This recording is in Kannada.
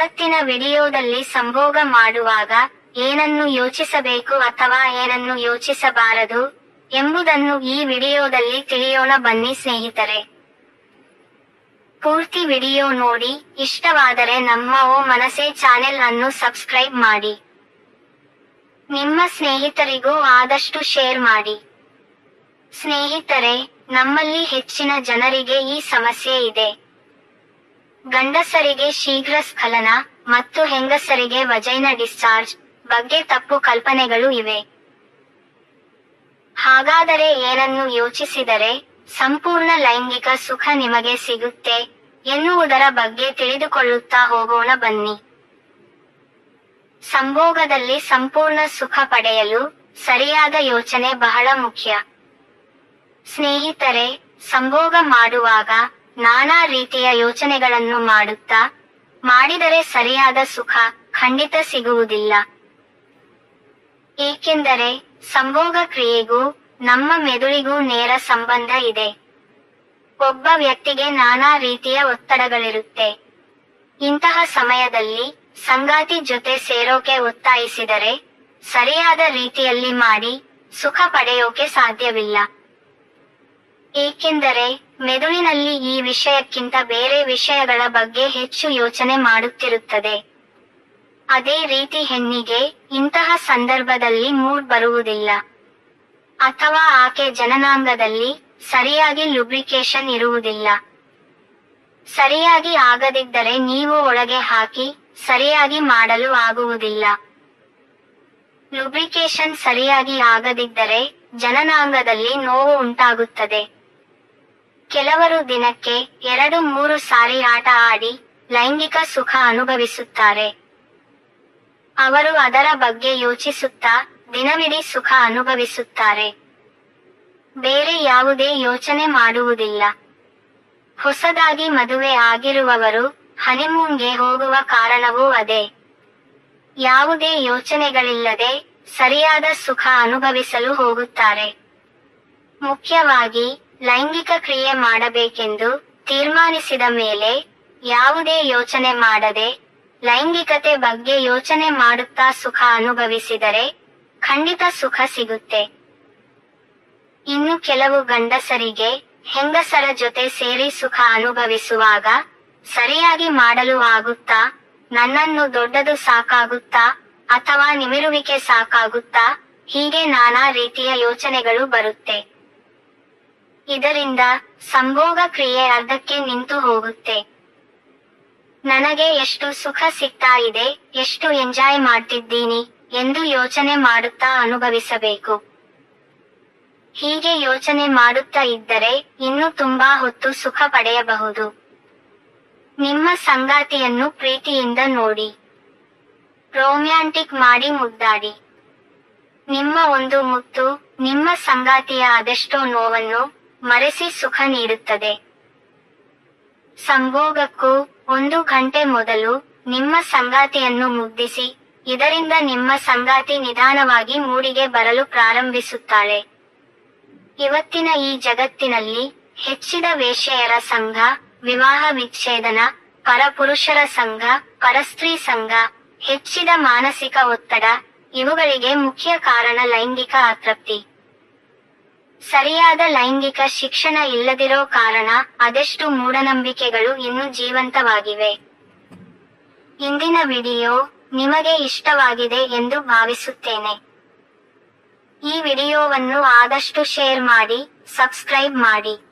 ಇವತ್ತಿನ ವಿಡಿಯೋದಲ್ಲಿ ಸಂಭೋಗ ಮಾಡುವಾಗ ಏನನ್ನು ಯೋಚಿಸಬೇಕು ಅಥವಾ ಏನನ್ನು ಯೋಚಿಸಬಾರದು ಎಂಬುದನ್ನು ಈ ವಿಡಿಯೋದಲ್ಲಿ ತಿಳಿಯೋಣ ಬನ್ನಿ ಸ್ನೇಹಿತರೆ. ಪೂರ್ತಿ ವಿಡಿಯೋ ನೋಡಿ, ಇಷ್ಟವಾದರೆ ನಮ್ಮ ಓ ಮನಸೆ ಚಾನೆಲ್ ಅನ್ನು ಸಬ್ಸ್ಕ್ರೈಬ್ ಮಾಡಿ. ನಿಮ್ಮ ಸ್ನೇಹಿತರಿಗೂ ಆದಷ್ಟು ಶೇರ್ ಮಾಡಿ. ಸ್ನೇಹಿತರೆ, ನಮ್ಮಲ್ಲಿ ಹೆಚ್ಚಿನ ಜನರಿಗೆ ಈ ಸಮಸ್ಯೆ ಇದೆ. ಗಂಡಸರಿಗೆ ಶೀಘ್ರ ಸ್ಖಲನ ಮತ್ತು ಹೆಂಗಸರಿಗೆ ವಜೈನ ಡಿಸ್ಚಾರ್ಜ್ ಬಗ್ಗೆ ತಪ್ಪು ಕಲ್ಪನೆಗಳು ಇವೆ. ಹಾಗಾದರೆ ಏನನ್ನು ಯೋಚಿಸಿದರೆ ಸಂಪೂರ್ಣ ಲೈಂಗಿಕ ಸುಖ ನಿಮಗೆ ಸಿಗುತ್ತೆ ಎನ್ನುವುದರ ಬಗ್ಗೆ ತಿಳಿದುಕೊಳ್ಳುತ್ತಾ ಹೋಗೋಣ ಬನ್ನಿ. ಸಂಭೋಗದಲ್ಲಿ ಸಂಪೂರ್ಣ ಸುಖ ಪಡೆಯಲು ಸರಿಯಾದ ಯೋಚನೆ ಬಹಳ ಮುಖ್ಯ. ಸ್ನೇಹಿತರೆ, ಸಂಭೋಗ ಮಾಡುವಾಗ ನಾನಾ ರೀತಿಯ ಯೋಚನೆಗಳನ್ನು ಮಾಡುತ್ತಾ, ಮಾಡಿದರೆ ಸರಿಯಾದ ಸುಖ ಖಂಡಿತ ಸಿಗುವುದಿಲ್ಲ. ಏಕೆಂದರೆ ಸಂಭೋಗ ಕ್ರಿಯೆಗೂ ನಮ್ಮ ಮೆದುಳಿಗೂ ನೇರ ಸಂಬಂಧ ಇದೆ. ಒಬ್ಬ ವ್ಯಕ್ತಿಗೆ ನಾನಾ ರೀತಿಯ ಒತ್ತಡಗಳಿರುತ್ತೆ. ಇಂತಹ ಸಮಯದಲ್ಲಿ ಸಂಗಾತಿ ಜೊತೆ ಸೇರೋಕೆ ಒತ್ತಾಯಿಸಿದರೆ ಸರಿಯಾದ ರೀತಿಯಲ್ಲಿ ಮಾಡಿ ಸುಖ ಪಡೆಯೋಕೆ ಸಾಧ್ಯವಿಲ್ಲ. ಏಕೆಂದರೆ ಮೆದುಳಿನಲ್ಲಿ ಈ ವಿಷಯಕ್ಕಿಂತ ಬೇರೆ ವಿಷಯಗಳ ಬಗ್ಗೆ ಹೆಚ್ಚು ಯೋಚನೆ ಮಾಡುತ್ತಿರುತ್ತದೆ. ಅದೇ ರೀತಿ ಹೆಣ್ಣಿಗೆ ಇಂತಹ ಸಂದರ್ಭದಲ್ಲಿ ಮೂಡ್ ಬರುವುದಿಲ್ಲ. ಅಥವಾ ಆಕೆ ಜನನಾಂಗದಲ್ಲಿ ಸರಿಯಾಗಿ ಲುಬ್ರಿಕೇಶನ್ ಇರುವುದಿಲ್ಲ. ಸರಿಯಾಗಿ ಆಗದಿದ್ದರೆ ನೀವು ಒಳಗೆ ಹಾಕಿ ಸರಿಯಾಗಿ ಮಾಡಲು ಆಗುವುದಿಲ್ಲ. ಲುಬ್ರಿಕೇಶನ್ ಸರಿಯಾಗಿ ಆಗದಿದ್ದರೆ ಜನನಾಂಗದಲ್ಲಿ ನೋವು ಉಂಟಾಗುತ್ತದೆ. ಕೆಲವರು ದಿನಕ್ಕೆ ಎರಡು ಮೂರು ಸಾರಿ ಆಟ ಆಡಿ ಲೈಂಗಿಕ ಸುಖ ಅನುಭವಿಸುತ್ತಾರೆ. ಅವರು ಅದರ ಬಗ್ಗೆ ಯೋಚಿಸುತ್ತಾ ದಿನವಿಡೀ ಸುಖ ಅನುಭವಿಸುತ್ತಾರೆ. ಬೇರೆ ಯಾವುದೇ ಯೋಚನೆ ಮಾಡುವುದಿಲ್ಲ. ಹೊಸದಾಗಿ ಮದುವೆ ಆಗಿರುವವರು ಹನಿಮೂನ್ಗೆ ಹೋಗುವ ಕಾರಣವೂ ಅದೇ. ಯಾವುದೇ ಯೋಚನೆಗಳಿಲ್ಲದೆ ಸರಿಯಾದ ಸುಖ ಅನುಭವಿಸಲು ಹೋಗುತ್ತಾರೆ. ಮುಖ್ಯವಾಗಿ ಲೈಂಗಿಕ ಕ್ರಿಯೆ ಮಾಡಬೇಕೆಂದು ತೀರ್ಮಾನಿಸಿದ ಮೇಲೆ ಯಾವುದೇ ಯೋಚನೆ ಮಾಡದೆ ಲೈಂಗಿಕತೆ ಬಗ್ಗೆ ಯೋಚನೆ ಮಾಡುತ್ತಾ ಸುಖ ಅನುಭವಿಸಿದರೆ ಖಂಡಿತ ಸುಖ ಸಿಗುತ್ತೆ. ಇನ್ನು ಕೆಲವು ಗಂಡಸರಿಗೆ ಹೆಂಗಸರ ಜೊತೆ ಸೇರಿ ಸುಖ ಅನುಭವಿಸುವಾಗ ಸರಿಯಾಗಿ ಮಾಡಲು ಆಗುತ್ತಾ, ನನ್ನನ್ನು ದೊಡ್ಡದು ಸಾಕಾಗುತ್ತಾ, ಅಥವಾ ನಿಮಿರುವಿಕೆ ಸಾಕಾಗುತ್ತಾ, ಹೀಗೆ ನಾನಾ ರೀತಿಯ ಯೋಚನೆಗಳು ಬರುತ್ತೆ. ಇದರಿಂದ ಸಂಭೋಗ ಕ್ರಿಯೆ ಅರ್ಧಕ್ಕೆ ನಿಂತು ಹೋಗುತ್ತೆ. ನನಗೆ ಎಷ್ಟು ಸುಖ ಸಿಗ್ತಾ ಇದೆ, ಎಷ್ಟು ಎಂಜಾಯ್ ಮಾಡ್ತಿದ್ದೀನಿ ಎಂದು ಯೋಚನೆ ಮಾಡುತ್ತಾ ಅನುಭವಿಸಬೇಕು. ಹೀಗೆ ಯೋಚನೆ ಮಾಡುತ್ತಾ ಇದ್ದರೆ ಇನ್ನು ತುಂಬಾ ಹೊತ್ತು ಸುಖ ಪಡೆಯಬಹುದು. ನಿಮ್ಮ ಸಂಗಾತಿಯನ್ನು ಪ್ರೀತಿಯಿಂದ ನೋಡಿ. ರೋಮ್ಯಾಂಟಿಕ್ ಮಾಡಿ ಮುದ್ದಾಡಿ. ನಿಮ್ಮ ಒಂದು ಮುತ್ತು, ನಿಮ್ಮ ಸಂಗಾತಿಯ ಅದೆಷ್ಟೋ ನೋವನ್ನು ಮರೆಸಿ ಸುಖ ನೀಡುತ್ತದೆ. ಸಂಭೋಗಕ್ಕೂ ಒಂದು ಗಂಟೆ ಮೊದಲು ನಿಮ್ಮ ಸಂಗಾತಿಯನ್ನು ಮುಗ್ಧಿಸಿ, ಇದರಿಂದ ನಿಮ್ಮ ಸಂಗಾತಿ ನಿಧಾನವಾಗಿ ಮೂಡಿಗೆ ಬರಲು ಪ್ರಾರಂಭಿಸುತ್ತಾಳೆ. ಇವತ್ತಿನ ಈ ಜಗತ್ತಿನಲ್ಲಿ ಹೆಚ್ಚಿದ ವೇಶ್ಯೆಯರ ಸಂಘ, ವಿವಾಹ ವಿಚ್ಛೇದನ, ಪರಪುರುಷರ ಸಂಘ, ಪರಸ್ತ್ರೀ ಸಂಘ, ಹೆಚ್ಚಿದ ಮಾನಸಿಕ ಒತ್ತಡ, ಇವುಗಳಿಗೆ ಮುಖ್ಯ ಕಾರಣ ಲೈಂಗಿಕ ಅತೃಪ್ತಿ. ಸರಿಯಾದ ಲೈಂಗಿಕ ಶಿಕ್ಷಣ ಇಲ್ಲದಿರೋ ಕಾರಣ ಅದೆಷ್ಟು ಮೂಢನಂಬಿಕೆಗಳು ಇನ್ನೂ ಜೀವಂತವಾಗಿವೆ. ಇಂದಿನ ವಿಡಿಯೋ ನಿಮಗೆ ಇಷ್ಟವಾಗಿದೆ ಎಂದು ಭಾವಿಸುತ್ತೇನೆ. ಈ ವಿಡಿಯೋವನ್ನು ಆದಷ್ಟು ಶೇರ್ ಮಾಡಿ, ಸಬ್ಸ್ಕ್ರೈಬ್ ಮಾಡಿ.